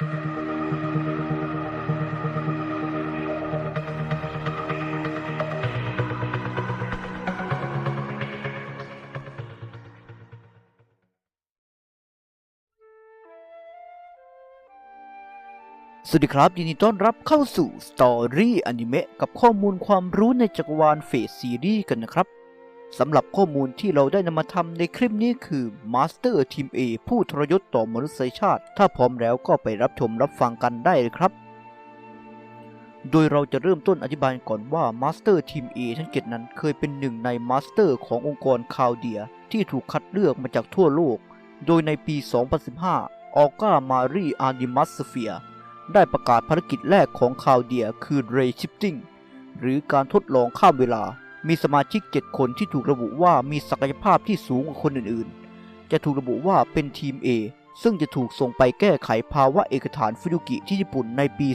สวัสดีครับ ยินดีต้อนรับเข้าสู่ Story Anime กับข้อมูลความรู้ในจักรวาลเฟสซีรีส์กันนะครับ สำหรับข้อมูลที่เราได้นำมาทำในคลิปนี้คือ Master Team A ผู้ทรยศต่อมนุษยชาติ ถ้าพร้อมแล้วก็ไปรับชมรับฟังกันได้เลยครับ โดยเราจะเริ่มต้นอธิบายก่อนว่า Master Team A ทั้งเจ็ดนั้นเคยเป็นหนึ่งใน Master ขององค์กรคาวเดีย ที่ถูกคัดเลือกมาจากทั่วโลก โดยในปี 2015 ออก้ามารีอาร์ดิมัสเฟีย ได้ประกาศภารกิจแรกของคาวเดียคือ Ray Shifting หรือการทดลองข้ามเวลา มีสมาชิก 7 คนที่ถูกระบุว่ามีศักยภาพที่สูงกว่าคนอื่นๆ จะถูกระบุว่าเป็นทีม A ซึ่งจะถูกส่งไปแก้ไขภาวะเอกฐานฟิดุกิที่ญี่ปุ่นในปี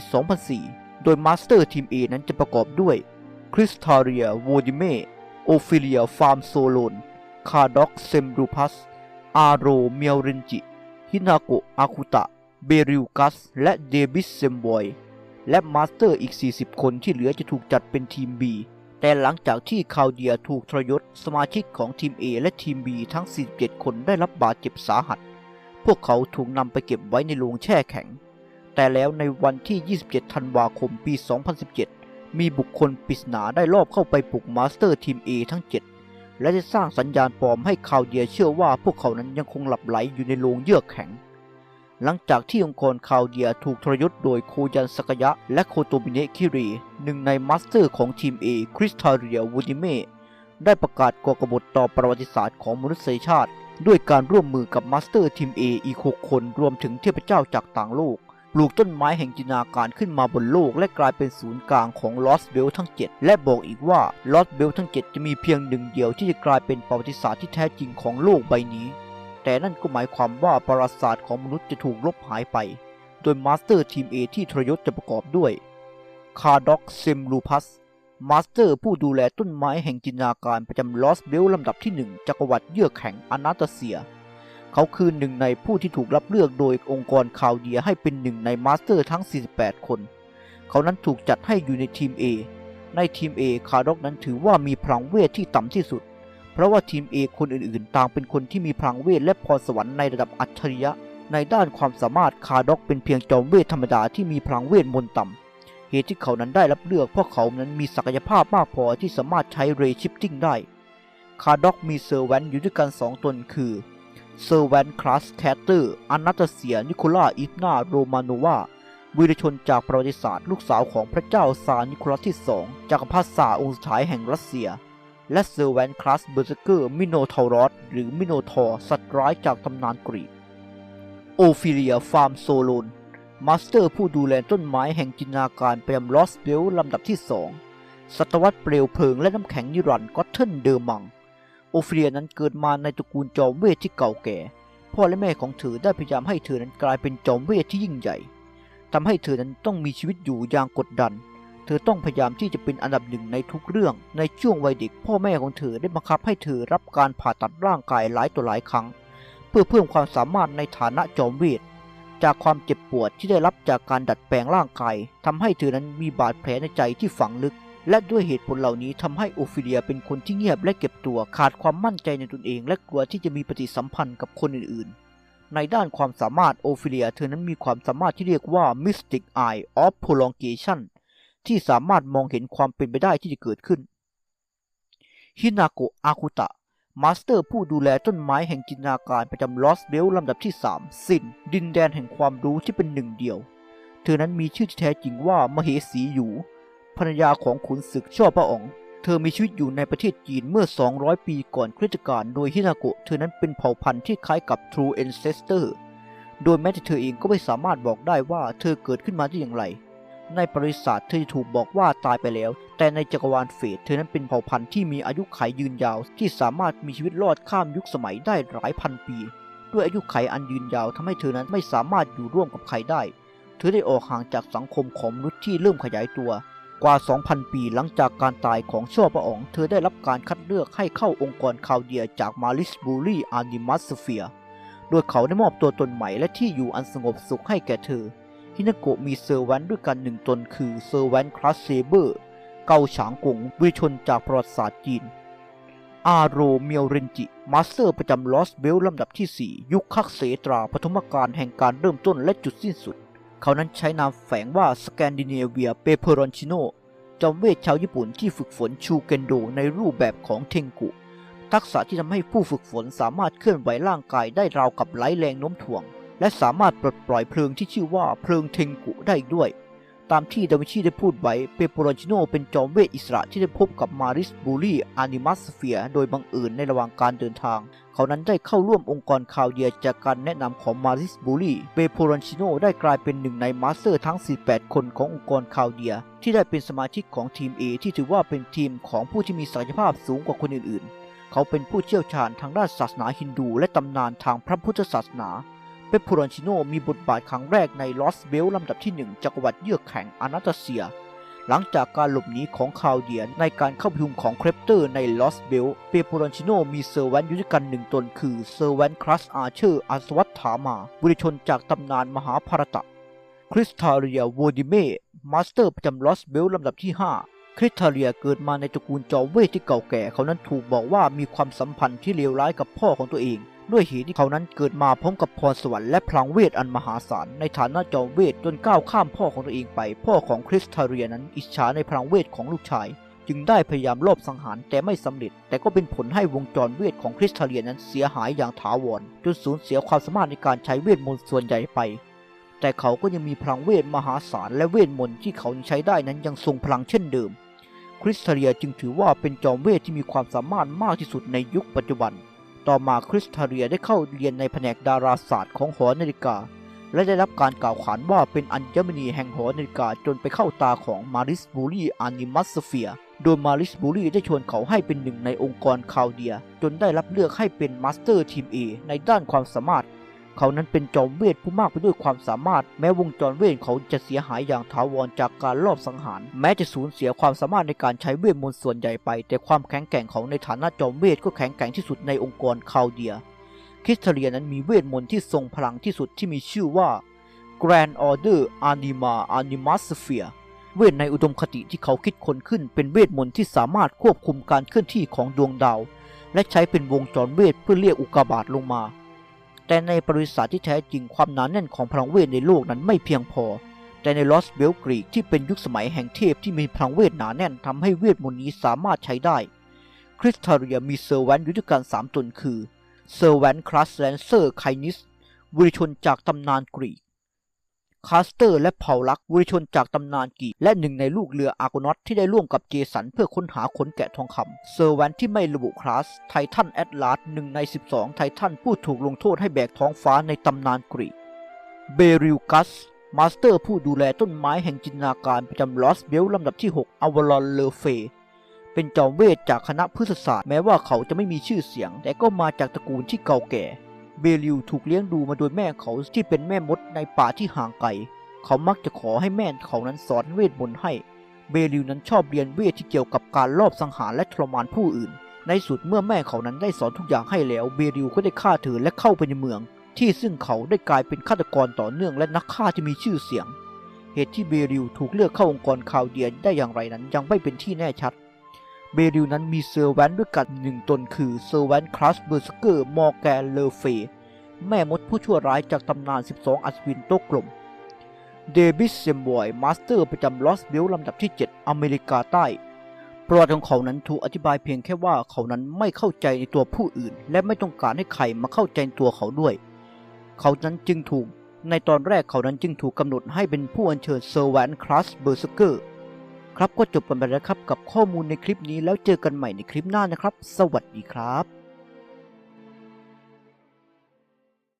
2004 โดยมาสเตอร์ทีม A นั้นจะประกอบด้วยคริสทาเรีย โวดิเมโอฟิเลีย ฟาร์มโซโลน คาด็อก เซมรูพัส อาโร เมียวเรนจิ ฮินาโกะ อาคุตะ เบริลกัส และเดวิสเซมบอย และมาสเตอร์อีก 40 คนที่เหลือจะถูกจัดเป็นทีม B แต่หลังจากที่คาวเดียถูกทรยศสมาชิกของทีม A และทีม B ทั้ง 47 คนได้รับบาดเจ็บสาหัส พวกเขาถูกนำไปเก็บไว้ในโรงแช่แข็ง แต่แล้วในวันที่ 27 ธันวาคมปี 2017 มีบุคคลปริศนาได้ลอบเข้าไปปลุกมาสเตอร์ทีม A ทั้ง 7 และได้สร้างสัญญาณปลอมให้คาวเดียเชื่อว่าพวกเขานั้นยังคงหลับไหลอยู่ในโรงเยือกแข็ง หลังจากที่องค์กรคาวเดียถูกทรยศโดยโคยันสกยะ และโคโตมิเนะคิรีหนึ่งในมาสเตอร์ของทีม A คริสทาเรียวูดิเมได้ประกาศก่อกบฏต่อประวัติศาสตร์ของมนุษยชาติ ด้วยการร่วมมือกับมาสเตอร์ทีม A อีก 6 คนรวมถึงเทพเจ้าจากต่างโลก ปลูกต้นไม้แห่งจินตนาการขึ้นมาบนโลก และกลายเป็นศูนย์กลางของลอสเบลทั้ง 7 และบอกอีกว่าลอสเบลทั้ง 7 จะมีเพียงหนึ่งเดียวที่จะกลายเป็นประวัติศาสตร์ที่แท้จริงของโลกใบนี้ แต่นั่นก็หมายความว่าประวัติศาสตร์ของมนุษย์จะถูกลบหายไป โดยมาสเตอร์ทีม A ที่ทรยศจะประกอบด้วย คาด็อกเซมลูพัส มาสเตอร์ผู้ดูแลต้นไม้แห่งจินตนาการประจำลอสเบลลำดับที่1จักรวรรดิเยือกแข็งอนาตาเซีย เขาคือหนึ่งในผู้ที่ถูกรับเลือกโดยองค์กรคาวเดียให้เป็นหนึ่งในมาสเตอร์ทั้ง 48 คน เขานั้นถูกจัดให้อยู่ในทีม A ในทีม A คาด็อกนั้นถือว่ามีพลังเวทที่ต่ำที่สุด เพราะว่าทีม A คนอื่นๆ ต่างเป็นคนที่มีพลังเวทและพรสวรรค์ในระดับอัจฉริยะ ในด้านความสามารถคาด็อกเป็นเพียงจอมเวทธรรมดาที่มีพลังเวทมนต์ต่ำเหตุที่เขานั้นได้รับเลือกเพราะเขานั้นมีศักยภาพมากพอที่สามารถใช้เรชิปติ้งได้ คาด็อกมีเซอร์แวนอยู่ด้วยกันสองตนคือเซอร์แวนคลาสแคตเตอร์อนาตาเซีย นิโคล่า อิฟนาโรมาโนวาวีรชนจากประวัติศาสตร์ ลูกสาวของพระเจ้าซาร์นิโคลัสที่สองจากรพรรดิซาองค์สุดท้ายแห่งรัสเซีย และเซอร์แวนคลาสเบอร์เซเกอร์มิโนทอรอสหรือมิโนทอร์สัตว์ร้ายจากตำนานกรีกโอฟิเลียฟาร์มโซโลนมาสเตอร์ผู้ดูแลต้นไม้แห่งจินตนาการประจำลอสเบลลำดับที่สองศตวรรษเปลวเพลิงและน้ำแข็งนิรันดร์ก็เทิลเดอร์มัง โอฟิเลียนั้นเกิดมาในตระกูลจอมเวทที่เก่าแก่ พ่อและแม่ของเธอได้พยายามให้เธอนั้นกลายเป็นจอมเวทที่ยิ่งใหญ่ทำให้เธอนั้นต้องมีชีวิตอยู่อย่างกดดัน เธอต้องพยายามที่จะเป็นอันดับหนึ่งในทุกเรื่อง ในช่วงวัยเด็กพ่อแม่ของเธอได้บังคับให้เธอรับการผ่าตัดร่างกายหลายต่อหลายครั้ง เพื่อเพิ่มความสามารถในฐานะจอมเวทจากความเจ็บปวดที่ได้รับจากการดัดแปลงร่างกายทำให้เธอนั้นมีบาดแผลในใจที่ฝังลึก และด้วยเหตุผลเหล่านี้ทำให้โอฟิเลียเป็นคนที่เงียบและเก็บตัวขาดความมั่นใจในตนเอง และกลัวที่จะมีปฏิสัมพันธ์กับคนอื่นๆ ในด้านความสามารถโอฟิเลีย เธอนั้นมีความสามารถที่เรียกว่า Mystic Eye of Prolongation ที่สามารถมองเห็นความเป็นไปได้ที่จะเกิดขึ้น ฮินาโกะ อาคุตะ มาสเตอร์ผู้ดูแลต้นไม้แห่งจินตนาการประจำลอสเบลลำดับที่ 3 สินดินแดนแห่งความรู้ที่เป็นหนึ่งเดียว เธอนั้นมีชื่อที่แท้จริงว่ามเหสีหยูภรรยาของขุนศึกชั่วพระองค์เธอมีชีวิตอยู่ในประเทศจีนเมื่อ 200 ปีก่อนคริสตกาลโดยฮินาโกะ เธอนั้นเป็นเผ่าพันธุ์ที่คล้ายกับ True Ancestor โดยแม้แต่เธอเองก็ไม่สามารถบอกได้ว่าเธอเกิดขึ้นมาได้อย่างไร ในประวัติศาสเธอถูกบอกว่าตายไปแล้ว แต่ในจักรวาลเฟสเธอนั้นเป็นเผ่าพันธุ์ที่มีอายุขัยยืนยาว ที่สามารถมีชีวิตรอดข้ามยุคสมัยได้หลายพันปี ด้วยอายุขัยอันยืนยาวทำให้เธอนั้นไม่สามารถอยู่ร่วมกับใครได้ เธอได้ออกห่างจากสังคมของมนุษย์ที่เริ่มขยายตัว กว่า 2,000 ปีหลังจากการตายของชั่วพระองค์เธอได้รับการคัดเลือกให้เข้าองค์กรคาวเดียจากมาริสบูรีอาร์ดิมัสเฟียโดยเขาได้มอบตัวตนใหม่และที่อยู่อันสงบสุขให้แก่เธอ ฮินาโกะมีเซอร์แวนด้วยกันหนึ่งตนคือเซอร์แวนคลาสเซเบอร์ เกาฉางกงวิชนจากประวัติศาสตร์จีน อาโรเมียวเรนจิ มาสเตอร์ประจำลอสเบลลำดับที่ 4 ยุคคักเสตราปฐมกาลแห่งการเริ่มต้นและจุดสิ้นสุด เขานั้นใช้นามแฝงว่าสแกนดิเนเวียเปเปอรอนชิโนจอมเวทชาวญี่ปุ่นที่ฝึกฝนชูเกนโดในรูปแบบของเทงกุ ทักษะที่ทำให้ผู้ฝึกฝนสามารถเคลื่อนไหวร่างกายได้ราวกับไร้แรงโน้มถ่วง และสามารถปลดปล่อยเพลิงที่ชื่อว่าเพลิงเทงกุได้อีกด้วย ตามที่ดาวินชีได้พูดไว้ เปโปรอนชิโนเป็นจอมเวทอิสระที่ได้พบกับมาริสบูรีอานิมัสเฟีย โดยบังเอิญในระหว่างการเดินทาง เขานั้นได้เข้าร่วมองค์กรข่าวเดียจากการแนะนำของมาริสบูรีเปโปรอนชิโนได้กลายเป็นหนึ่งในมาสเตอร์ทั้ง 48 คนขององค์กรข่าวเดีย ที่ได้เป็นสมาชิกของทีม A ที่ถือว่าเป็นทีมของผู้ที่มีศักยภาพสูงกว่าคนอื่นๆ เขาเป็นผู้เชี่ยวชาญทางด้านศาสนาฮินดู และตำนานทางพระพุทธศาสนา เปปโปรอนชิโนมีบทบาทครั้งแรกในลอสเบลลำดับที่ 1จักรวรรดิเยือกแข็งอนาตาเซีย หลังจากการหลบหนีของคาวเดียนในการเข้าประชุมของเครปเตอร์ในลอสเบลเปโปรอนชิโนมีเซอร์แวนยู่ด้วยกันหนึ่งตนคือเซอร์แวนครัสอาเชอร์อาสวัตถามา บุริชนจากตำนานมหาภารตะ คริสทาเรียโวดิเมมาสเตอร์ประจำลอสเบลลำดับที่ 5คริสทาเรียเกิดมาในตระกูลจอมเวทที่เก่าแก่เขานั้นถูกบอกว่ามีความสัมพันธ์ที่เลวร้ายกับพ่อของตัวเอง ด้วยเหตุที่เขานั้นเกิดมาพร้อมกับพรสวรรค์และพลังเวทอันมหาศาลในฐานะจอมเวทจนก้าวข้ามพ่อของตัวเองไป พ่อของคริสทาเรียนั้นอิจฉาในพลังเวทของลูกชาย จึงได้พยายามลอบสังหารแต่ไม่สำเร็จ แต่ก็เป็นผลให้วงจรเวทของคริสทาเรียนั้นเสียหายอย่างถาวรจนสูญเสียความสามารถในการใช้เวทมนต์ส่วนใหญ่ไป แต่เขาก็ยังมีพลังเวทมหาศาลและเวทมนต์ที่เขายังใช้ได้นั้นยังทรงพลังเช่นเดิม คริสทาเรียจึงถือว่าเป็นจอมเวทที่มีความสามารถมากที่สุดในยุคปัจจุบัน ต่อมาคริสทาเรียได้เข้าเรียนในแผนกดาราศาสตร์ของหอนาฬิกา และได้รับการกล่าวขานว่าเป็นอัญมณีแห่งหอนาฬิกาจนไปเข้าตาของมาริสบูรีอานิมัสเฟีย โดยมาริสบูรีได้ชวนเขาให้เป็นหนึ่งในองค์กรคาวเดีย จนได้รับเลือกให้เป็นมาสเตอร์ทีมเอในด้านความสามารถ เขานั้นเป็นจอมเวทผู้มากไปด้วยความสามารถ แม้วงจรเวทเขาจะเสียหายอย่างถาวรจากการลอบสังหาร แม้จะสูญเสียความสามารถในการใช้เวทมนต์ส่วนใหญ่ไป แต่ความแข็งแกร่งของในฐานะจอมเวทก็แข็งแกร่งที่สุดในองค์กรคาวเดีย คริสเทเรียนั้นมีเวทมนต์ที่ทรงพลังที่สุดที่มีชื่อว่า Grand Order Anima Animasphere เวทในอุดมคติที่เขาคิดค้นขึ้นเป็นเวทมนต์ที่สามารถควบคุมการเคลื่อนที่ของดวงดาว และใช้เป็นวงจรเวทเพื่อเรียกอุกกาบาตลงมา แต่ในบริษัทที่แท้จริงความหนาแน่นของพลังเวทในโลกนั้นไม่เพียงพอ แต่ในลอสเบลกรีกที่เป็นยุคสมัยแห่งเทพที่มีพลังเวทหนาแน่นทำให้เวทมนต์นี้สามารถใช้ได้ คริสทาเรียมีเซอร์แวนยุทธการสามตนคือเซอร์แวนคลาสแลนเซอร์ไคนิสวิริชนจากตำนานกรีก คาสเตอร์และเผ่าลักวิริชนจากตำนานกรีและหนึ่งในลูกเรืออาร์โกนอตที่ได้ร่วมกับเจสันเพื่อค้นหาขนแกะทองคำเซอร์แวนที่ไม่ระบุคลาส ไททันแอตลาสหนึ่งใน 12 ไททันผู้ถูกลงโทษให้แบกท้องฟ้าในตำนานกรีเบริลกัสมาสเตอร์ผู้ดูแลต้นไม้แห่งจินตนาการประจำลอสเบลลำดับที่ 6 อวลอนเลเฟ เป็นจอมเวทจากคณะพฤกษศาสตร์แม้ว่าเขาจะไม่มีชื่อเสียง แต่ก็มาจากตระกูลที่เก่าแก่ เบลิวถูกเลี้ยงดูมาโดยแม่เขาที่เป็นแม่มดในป่าที่ห่างไกล เขามักจะขอให้แม่เขานั้นสอนเวทมนต์ให้ เบลิวนั้นชอบเรียนเวทที่เกี่ยวกับการลอบสังหารและทรมานผู้อื่น ในสุดเมื่อแม่เขานั้นได้สอนทุกอย่างให้แล้ว เบลิวก็ได้ฆ่าเธอและเข้าไปในเมือง ที่ซึ่งเขาได้กลายเป็นฆาตกรต่อเนื่องและนักฆ่าที่มีชื่อเสียง เหตุที่เบริวถูกเลือกเข้าองค์กรคาวเดียนได้อย่างไรนั้นยังไม่เป็นที่แน่ชัด เบริวนั้นมีเซอร์แวนด้วยกันหนึ่งตนคือเซอร์แวนคลาสเบอร์สเกอร์มอร์แกนเลเฟแม่มดผู้ชั่วร้ายจากตำนาน 12 อัศวินโตกลม เดบิสเซมบอย มาสเตอร์ประจำลอสเบลลำดับที่ 7 อเมริกาใต้ ประวัติของเขานั้นถูกอธิบายเพียงแค่ว่าเขานั้นไม่เข้าใจในตัวผู้อื่น และไม่ต้องการให้ใครมาเข้าใจในตัวเขาด้วย เขานั้นจึงถูก ในตอนแรกเขานั้นจึงถูกกำหนดให้เป็นผู้อัญเชิญเซอร์แวนคลาสเบอร์สเกอร์ ครับก็จบกันไปแล้วครับกับข้อมูลในคลิปนี้แล้วเจอกันใหม่ในคลิปหน้านะครับ สวัสดีครับ